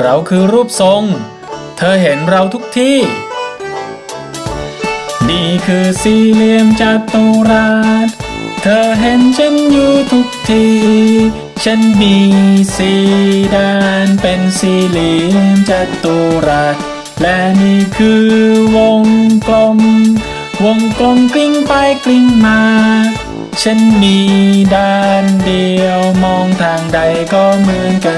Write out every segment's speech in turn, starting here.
เราคือรูปทรง เธอเห็นเราทุกที่ นี่คือสี่เหลี่ยมจัตุรัส เธอเห็นฉันอยู่ทุกที่ฉันมีสี่ด้านเป็นสี่เหลี่ยมจัตุรัส และนี่คือวงกลม วงกลมกลิ้งไปกลิ้งมา ฉันมีด้านเดียวมองทางใดก็เหมือนกัน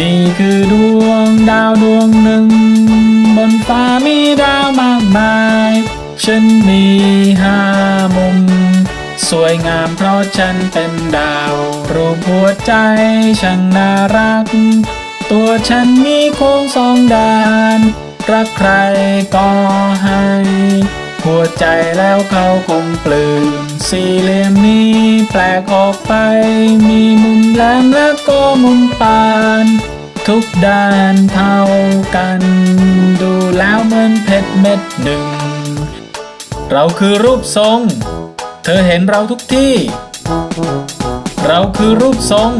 นี่คือดวงดาวดวงหนึ่ง บนฟ้ามีดาวมากมาย ฉันมีห้ามุม สวยงามเพราะฉันเป็นดาว รูปหัวใจช่างน่ารัก ตัวฉันมีโค้งสองด้าน รักใครก็ให้ หัวใจแล้วเขาคงปลื้มสี่เหลี่ยมนี้แปลกออกไป มีมุมแหลมและก็มุมปาน ทุกด้านเท่ากัน ดูแล้วเหมือนเพชรเม็ดหนึ่ง เราคือรูปทรง เธอเห็นเราทุกที่ เราคือรูปทรง